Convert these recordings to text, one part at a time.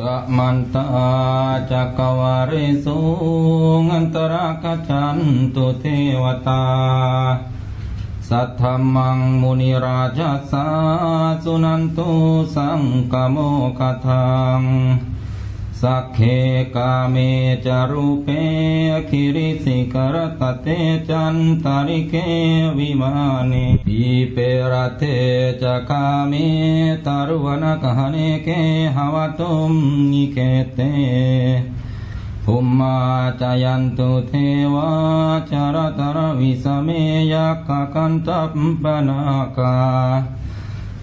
กะมันตาจักวาริสุงันตระกชันตุเทวตา สัทธมังมุนิราชสาสุนันตุสังกโมกทัง สักเคกาเมจารุเปคิริสิกรตเตจัน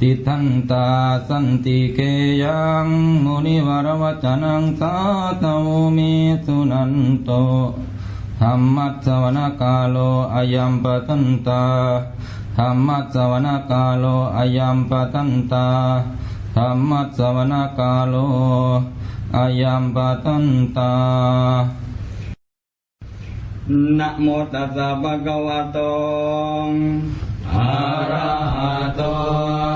ติทันตาสันติเกยังมุนิวรวจนังสาตวุมิสุนันโตธรรมัสวนกาโลอายัมปตันตาธรรมัสวนกาโลอายัมปตันตาธรรมัสสวนกาโลอายัมปตันตานะโมตัสสะภะคะวะโตอะระหะโต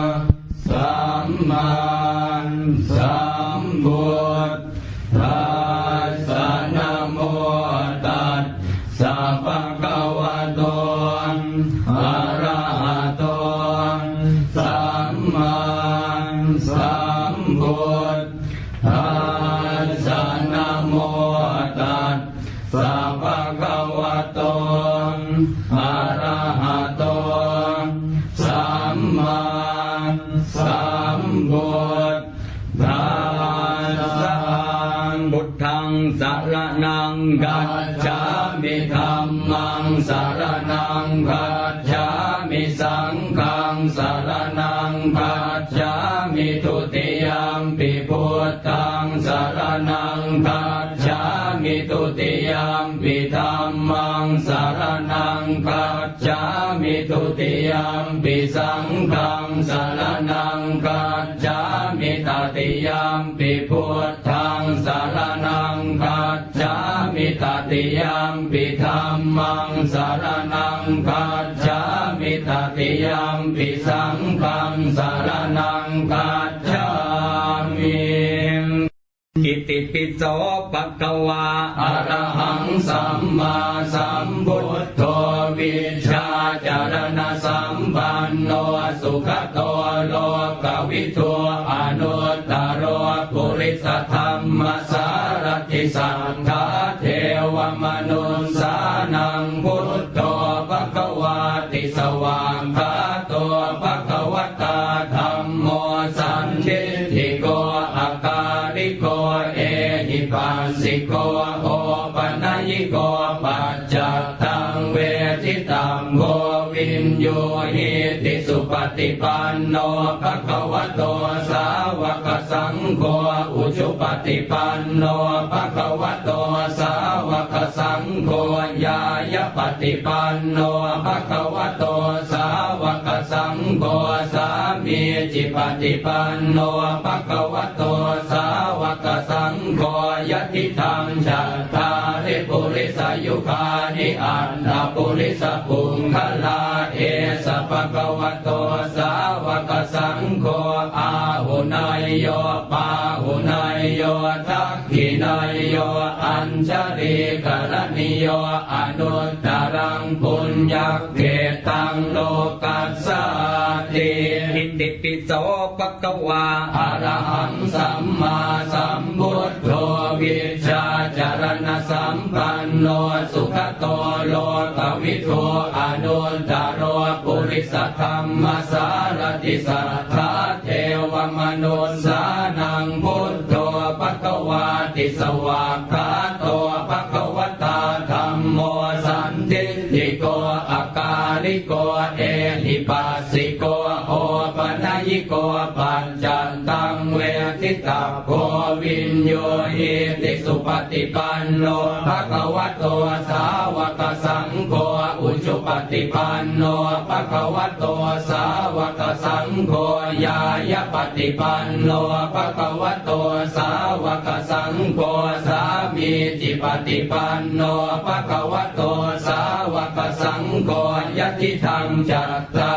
งกัจฉามิสังฆังสารนังกัจฉามิทุติยมปิพุทธังสารนังกัจฉามิทุติยมปิธัมมังสารนังกัจฉามิทุติยมปิสังฆังสารนังกัจฉามิตติยมปิพุทธังสารนังกัจฉามิ ตติยมปิธัมมังสารนังกัจฉามิตติยมปิสังฆังสารนังกัจฉามิอิติปิโสปะกวาอะระหังสัมมาสัมพุทโธวิชาจารณสัมปันโนสุขโตโลกวิทูอนุตตรโรปุริสธรรมสารติสัทธาเทว มนุสานังพุทโธปะกวาติสวากขาโตปะกวตาธรรมโมสันทิทิโกอาการิโกเอหิปัสสิโกโอปนัยิโกปัจจตังเวทิตังโกวินโยหิติสุปฏิปันโนภะคะวะโตสาวกสังโฆอุชุปฏิปันโนภะคะวต โฆญาญปฏิปันโนภะคะวะโตสาวกสังโฆสามีจิปฏิปันโนภะคะวะโตสาวกสังโฆยะทิธรรมจัตตาริปุริสายุคานิอันตปุริสปุงคลาเอสภะคะวะโตสาวกสังโฆอาหุนายโยปาหุนายโยทักขินาย อัญชริกรณิโยอนุตตรังปุญญเกตังโลกัสสติอิติปิโสปะกวาอะระหังสัมมาสัมพุทโธวิชาจารณสัมปันโนสุขโตโลกวิทูอนุตตรโรปุริสธรรมสารติสัทธาเทวมนุสา ติสวากขาโตปะกวตาธรรมโมสันติติโกอาการิโกเอหิปัสสิโกโอปนัยิโกปัจจันตังเวทิตาโกวินโยหิติสุปฏิปันโนภะคะวะโตสาวกสังโฆอุชุปฏิปันโนภะคะวะโตสาว งโฆญาญปฏิปันโนภะคะวะโตสาวกสังโฆสามีจิปฏิปันโนภะคะวะโตสาวกสังโฆยะทิธรรมจัตตา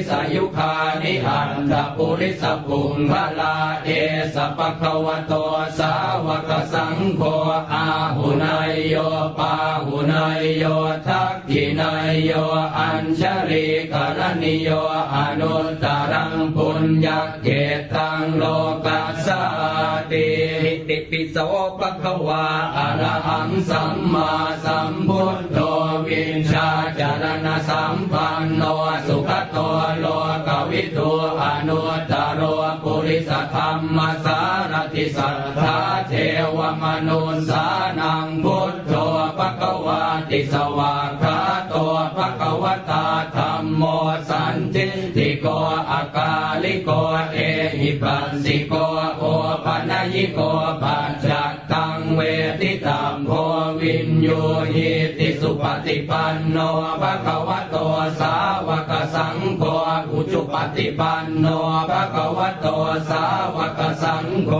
ริสายุคานิอันตปุริสปุงพลาเอสปะคะวโตสาวกสังโฆอาหุนายโยปาหุนายโยทักขินายโยอัญชลีกรณิโยอนุตตรังปุญญเกตังโลกัสสาติติปิโสปะคะวาอรหังสัมมาสัมพุทโธวินชาจารณสัมปันโนสุข กวิทูอนุตตโรปุริสธรรมสารติสัทธาเทวมนุนสานังพุทโธปะคะวาติสวากขาโตปะคะวตาธรรมโมสันติติโกอากาลิโกเอหิปัสสิโกโอปัญญิโกปัจจักตังเวทิตามโพวินโยหิติสุปฏิปันโนภะคะวะโตสาวกสังโฆ ปฏิปันโนภะคะวะโตสาวกสังโฆ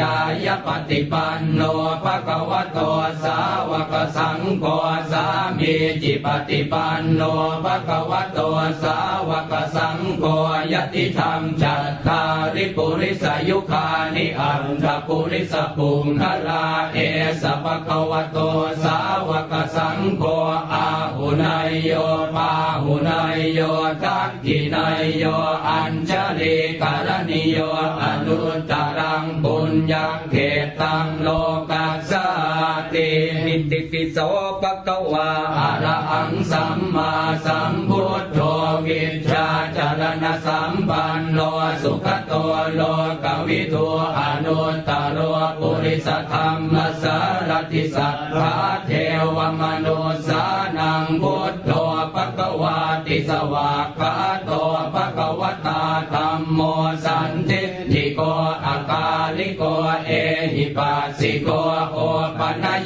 ยายปฏิปันโนภะคะวะโตสาวกสังโฆสามีจิปฏิปันโนภะคะวะโตสาวกสังโฆยติธรรมจัตตาริปุริสยุคานิอันทปุริสปุงคลาเอสปะคะวะโตสาวกสังโฆอาหุนายโยปาหุนายโยทักขินายโยอัญชลีกรณิโยอนุตตรังปุญญเขตังโลกัสสตินิติปิโสปะคะวาอะระหังสัมมาสัมพุทโธวิชชาจารณสัมปันโนสุขโตโลกวิทูอนุตตรปุริสธรรมสารติสัทธาเทวมนุสา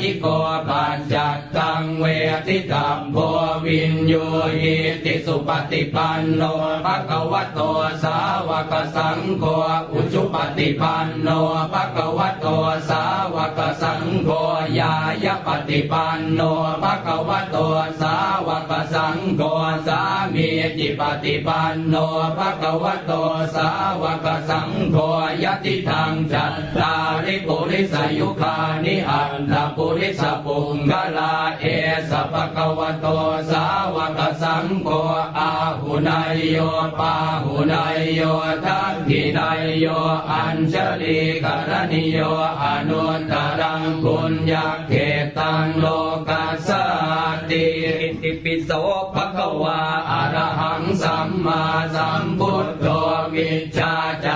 ปัญญิโกปัญจตั งเวทิตัมโพวินโยหิติสุปฏิปันโนภะคะวะโตสาวกสังโฆอุจุปฏิปันโนภะคะวะโตสาวกสังโฆยายปฏิปันโนภะคะวะโตสาวกสังโฆสามีจิปฏิปันโนภะคะวะโตสาวกสังโฆยติทางจัตตาริปุริสยุคานิอันตปุริสปุงกลาเอสภะคะวะโตสาวกสังโฆอาหุนายโยปาหุนายโยทักขินายโยอัญชลีกรณิโยอนุตตรังปุญญเขตังโลกัสสติอิติปิโสภะคะวาอะระหังสัมมาสัมพุทโธวิชชาจ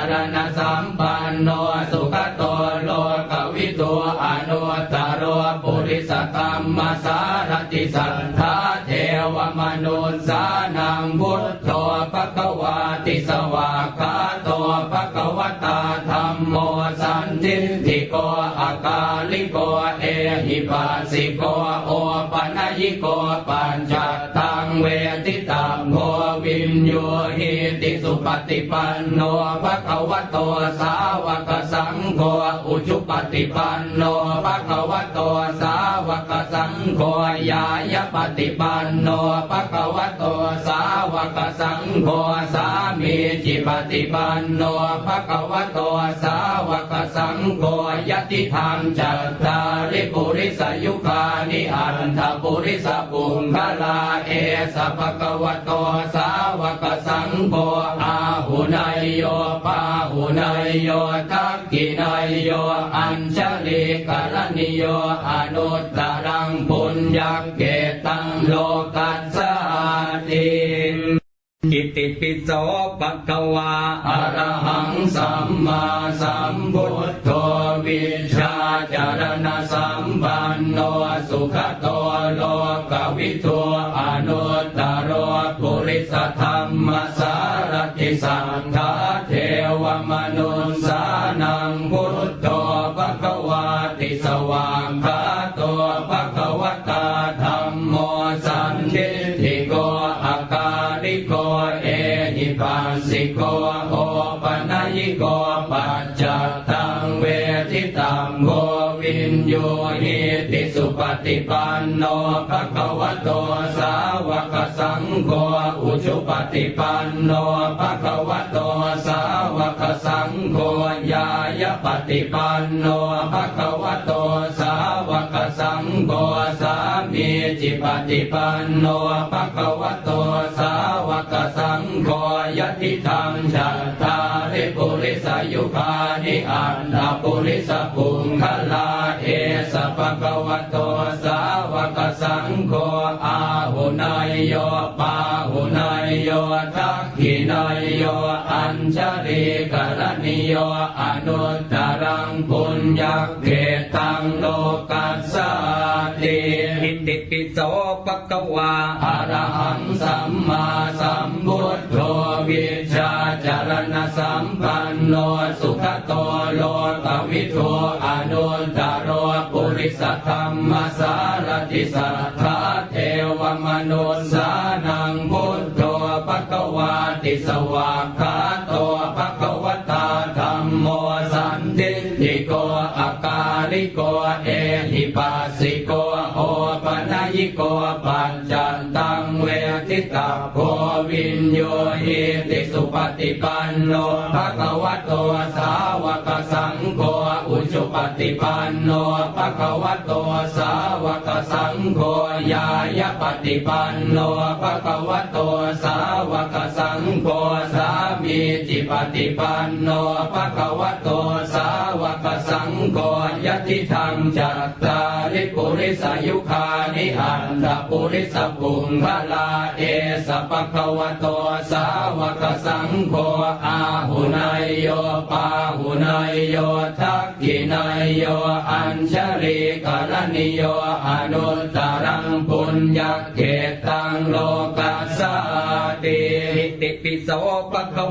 ติสัทธาเทวมนุสานังพุทโธภะควาติสวากาโตภะควตาธรรมโมสันทิทิโกอากาลิโกเอหิปัสสิโกโอปัญญิโกปัญจตังเวทิตัม วินโยหิติสุปฏิปันโนภะคะวะโตสาวกสังโฆอุจุปฏิปันโนภะคะวะโตสาวกสังโฆยายปฏิปันโนภะคะวะโตสาวกสังโฆสามีจิปฏิปันโนภะคะวะโตสาวกสังโฆยติธรรมจัตตาริปุริสยุคานิอันทปุริสปุงคลาเอสภะคะวะโตสาวกสังโฆอาหุนายโยปาหุนายโยทักขินายโยอัญชลีกรณิโยอนุตตรังปุญญเกตังโลกัสสาติอิติปิโสปะคะวาอรหังสัมมาสัมพุทโธวิชชาจารณสัมปันโนสุขโตโลกวิทูอนุติโกปัจจตังเวทิตังโววินโยหิติสุปฏิปันโนภะคะวะโตสาวกสังโฆอุชุปฏิปันโนภะคะวะโตสาวกสังโฆญายปฏิปันโนภะคะวะโตสา โฆสามีจิปฏิปันโนภะคะวะโตสาวกสังโฆยติธรรมฉัตตาริปุริสายุคานิอันตปุริสปุงคลาเอสภะคะวะโตสาวกสังโฆอาหุนายโยปาหุนายโยทักขินายโยอัญชลีกรณิโยอนุตตรังปุญญเกตังโลกัสสา ติปิโสปะกวาอะระหังสัมมาสัมพุทโธวิชาจารณสัมปันโนสุขโตโลกวิโทอนุตตรโรปุริสธรรมสารติสัทธาเทวมนุสานังพุทโธปะกวาติสวากขาโตปะกวตาธรรมโมสันติโกอาการิโกเอหิปัสสิ ยิโกปัจจันตังเวทิตาโพวินโยหิติสุปฏิปันโนภะคะวะโตสาวกสังโฆอุชุปฏิปันโนภะคะวะโตสาวกสังโฆญาญาปฏิปันโนภะคะวะโตสาวกสังโฆสา มีจิปฏิปันโนภะคะวะโตสาวกสังโฆยติธรรมจัตตาริปุริสายุคานิอันตปุริสปุงคลาเอสปะคะวะโตสาวกสังโฆอาหุนายโยปาหุนายโยทักขินายโยอัญชลีกรณิโยอนุตตรังปุญญเกตังโลกัสสติอิติปิโสปะคะ